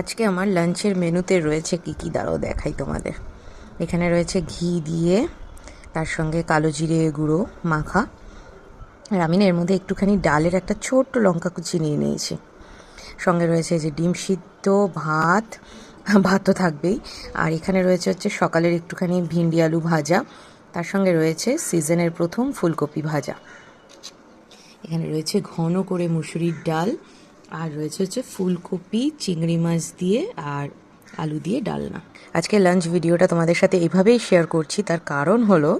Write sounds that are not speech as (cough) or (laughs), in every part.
আজকে আমার লাঞ্চের মেনুতে রয়েছে কী কী? দাঁড়াও, দেখাই তোমাদের। এখানে রয়েছে ঘি দিয়ে, তার সঙ্গে কালো জিরে গুঁড়ো, মাখা। আর আমি না এর মধ্যে একটুখানি ডালের একটা ছোট্ট লঙ্কা কুচি নিয়ে নিয়েছি। সঙ্গে রয়েছে যে ডিম সিদ্ধ, ভাত ভাত তো থাকবেই। আর এখানে রয়েছে হচ্ছে সকালের একটুখানি ভিন্ডি আলু ভাজা। তার সঙ্গে রয়েছে সিজনের প্রথম ফুলকপি ভাজা। এখানে রয়েছে ঘন করে মুসুরির ডাল। আর রয়েছে হচ্ছে ফুলকপি চিংড়ি মাছ দিয়ে আর আলু দিয়ে ডালনা। আজকে লাঞ্চ ভিডিওটা তোমাদের সাথে এভাবেই শেয়ার করছি তার কারণ হলো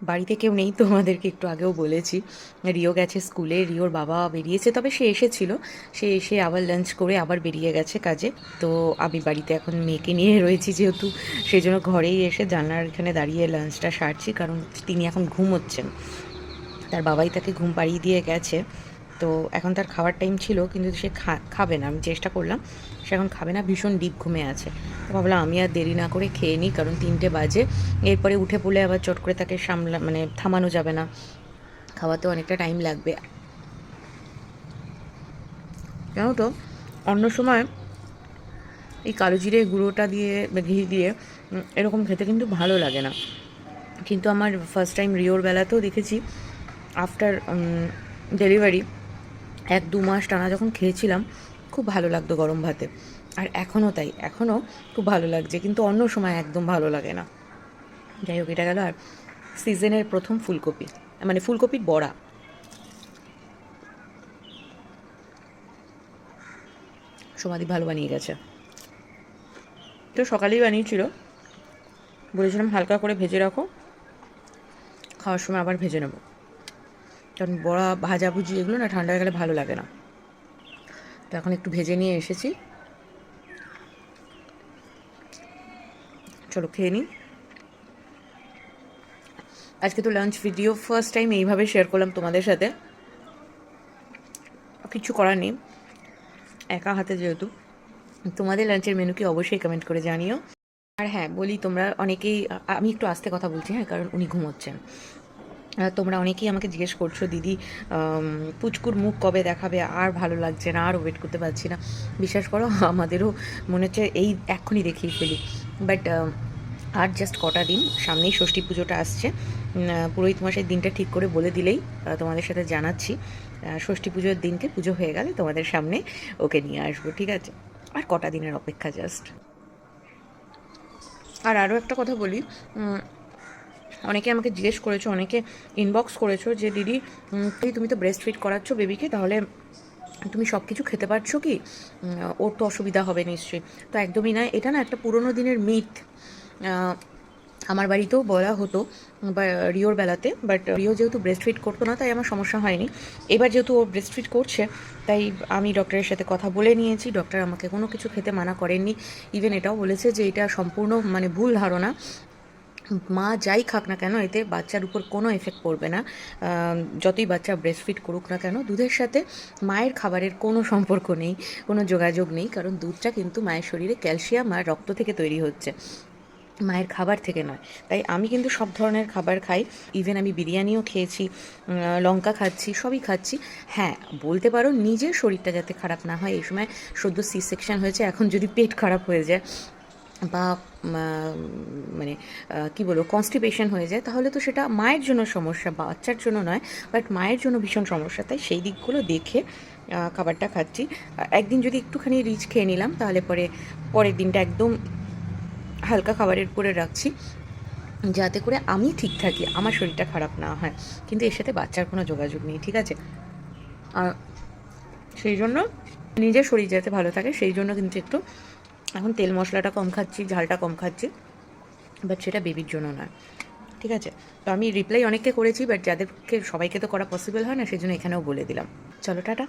বাড়িতে কেউ নেই তোমাদেরকে একটু আগেও বলেছি। রিও গেছে স্কুলে রিওর বাবা বেরিয়েছে তবে সে এসেছিল। সে এসে আবার লাঞ্চ করে আবার বেরিয়ে গেছে কাজে। তো আমি বাড়িতে এখন মেয়েকে নিয়ে রয়েছি যেহেতু সেই জন্য ঘরেই এসে জানলার এখানে দাঁড়িয়ে লাঞ্চটা সারছি কারণ তিনি এখন ঘুমোচ্ছেন। তার বাবাই তাকে ঘুম পাড়িয়ে দিয়ে গেছে। তো এখন তার খাওয়ার টাইম ছিল, কিন্তু সে খাবে না। আমি চেষ্টা করলাম, সে এখন খাবে না, ভীষণ ডিপ ঘুমে আছে। তো ভাবলাম আমি আর দেরি না করে খেয়ে নিই, কারণ তিনটে বাজে। এরপরে উঠে পড়লে আবার চট করে তাকে সামলা মানে থামানো যাবে না। খাওয়াতে অনেকটা টাইম লাগবে। কেন তো, অন্য সময় এই কালো জিরে গুঁড়োটা দিয়ে ঘি দিয়ে এরকম খেতে কিন্তু ভালো লাগে না। কিন্তু আমার ফার্স্ট টাইম রিওর বেলাতেও দেখেছি আফটার ডেলিভারি এক দু মাস টানা যখন খেয়েছিলাম, খুব ভালো লাগতো গরম ভাতে। আর এখনও তাই, এখনও খুব ভালো লাগছে, কিন্তু অন্য সময় একদম ভালো লাগে না। যাই হোক, এটা গেল আর সিজনের প্রথম ফুলকপি মানে ফুলকপির বড়া। সমাধি ভালো বানিয়ে গেছে। তো সকালেই বানিয়েছিল। বলেছিলাম হালকা করে ভেজে রাখো, খাওয়ার সময় আবার ভেজে নেব। কারণ বড়া, ভাজাভুজি এগুলো না ঠান্ডা হয়ে গেলে ভালো লাগে না। তো এখন একটু ভেজে নিয়ে এসেছি। চলো খেয়ে নিই। আজকে তো লাঞ্চ ভিডিও ফার্স্ট টাইম এইভাবে শেয়ার করলাম তোমাদের সাথে। কিছু করার নেই। একা হাতে যেহেতু। তোমাদের লাঞ্চের মেনু কি অবশ্যই কমেন্ট করে জানিও। আর হ্যাঁ বলি তোমরা অনেকেই আমি একটু আস্তে কথা বলছি হ্যাঁ কারণ উনি ঘুমোচ্ছেন। তোমরা অনেকেই আমাকে জিজ্ঞেস করছ, দিদি পুচকুর মুখ কবে দেখাবে? আর ভালো লাগছে না, আর ওয়েট করতে পারছি না। বিশ্বাস করো, (laughs) আমাদেরও মনে হচ্ছে এই এক্ষুনি দেখিয়ে ফেলি। বাট আর জাস্ট কটা দিন, সামনেই ষষ্ঠী পুজোটা আসছে। পুরোহিত মশাই দিনটা ঠিক করে বলে দিলেই তোমাদের সাথে জানাচ্ছি। ষষ্ঠী পুজোর দিনকে পুজো হয়ে গেলে তোমাদের সামনে ওকে নিয়ে আসব, ঠিক আছে? আর কটা দিনের অপেক্ষা জাস্ট আর আরও একটা কথা বলি অনেকে আমাকে জিজ্ঞেস করেছ, অনেকে ইনবক্স করেছ যে, দিদি তুমি তো ব্রেস্ট ফিট করাচ্ছ বেবিকে তাহলে তুমি সব কিছু খেতে পারছ কি? ওর তো অসুবিধা হবে নিশ্চয়ই। তো একদমই না, এটা না একটা পুরোনো দিনের মিথ আমার বাড়িতেও বলা হতো, বা রিওর বেলাতে বাট রিও যেহেতু ব্রেস্ট ফিট করতো না, তাই আমার সমস্যা হয়নি। এবার যেহেতু ও ব্রেস্ট ফিট করছে, তাই আমি ডক্টরের সাথে কথা বলে নিয়েছি ডক্টর আমাকে কোনো কিছু খেতে মানা করেননি। ইভেন এটাও বলেছে যে, এটা সম্পূর্ণ মানে ভুল ধারণা। মা যাই খাক না কেন, এতে বাচ্চার উপর কোনো এফেক্ট পড়বে না। যতই বাচ্চা ব্রেস্ট ফিট করুক না কেন, দুধের সাথে মায়ের খাবারের কোনো সম্পর্ক নেই, কোনো যোগাযোগ নেই, কারণ দুধটা কিন্তু মায়ের শরীরে ক্যালসিয়াম আর রক্ত থেকে তৈরি হচ্ছে। মায়ের খাবার থেকে নয়। তাই আমি কিন্তু সব ধরনের খাবার খাই। ইভেন আমি বিরিয়ানিও খেয়েছি লঙ্কা খাচ্ছি, সবই খাচ্ছি। হ্যাঁ বলতে পারো নিজের শরীরটা যাতে খারাপ না হয়। এই সময় সদ্য সি সেকশন হয়েছে, এখন যদি পেট খারাপ হয়ে যায় বা মানে কি বলব কনস্টিপেশন হয়ে যায়, তাহলে তো সেটা মায়ের জন্য সমস্যা বাচ্চার জন্য নয় বাট মায়ের জন্য ভীষণ সমস্যা। তাই সেই দিকগুলো দেখে খাবারটা খাচ্ছি। একদিন যদি একটুখানি রিচ খেয়ে নিলাম, তাহলে পরে, পরের দিনটা একদম হালকা খাবারের উপরে রাখছি, যাতে করে আমি ঠিক থাকি, আমার শরীরটা খারাপ না হয়। কিন্তু এর সাথে বাচ্চার কোনো যোগাযোগ নেই, ঠিক আছে? আর সেই জন্য নিজের শরীর যাতে ভালো থাকে, সেই জন্য কিন্তু একটু এখন তেল মশলাটা কম খাচ্ছি, ঝালটা কম খাচ্ছি বাট সেটা বেবির জন্য নয়। ঠিক আছে? তো আমি রিপ্লাই অনেককে করেছি বাট যাদেরকে, সবাইকে তো করা পসিবল হয় না সেই জন্য এখানেও বলে দিলাম। চলো, টাটা।